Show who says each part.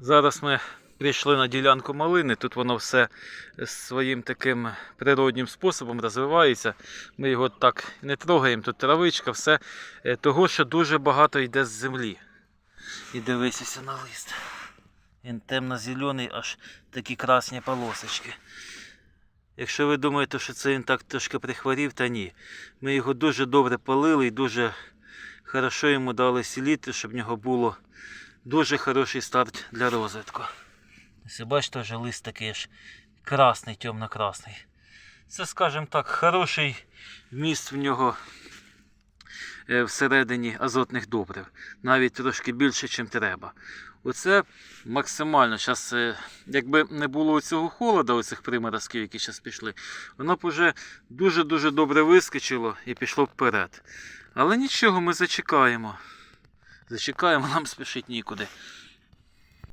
Speaker 1: Зараз ми прийшли на ділянку малини. Тут воно все своїм таким природнім способом розвивається. Ми його так не трогаємо. Тут травичка, все е, того, що дуже багато йде з землі. І дивися на лист. Він темно-зелений, аж такі красні полосочки. Якщо ви думаєте, що це він так трошки прихворів, та ні. Ми його дуже добре полили і дуже хорошо йому дали сіліти, щоб в нього було дуже хороший старт для розвитку. Ось бачите, вже лист такий аж красний, темно-красний. Це, скажімо так, хороший вміст в нього е, всередині азотних добрив. Навіть трошки більше, ніж треба. Оце максимально. Зараз, якби не було цього холоду, оцих приморозків, які зараз пішли, воно б уже дуже-дуже добре вискочило і пішло вперед. Але нічого, ми зачекаємо. Зачекаємо, нам спішить нікуди.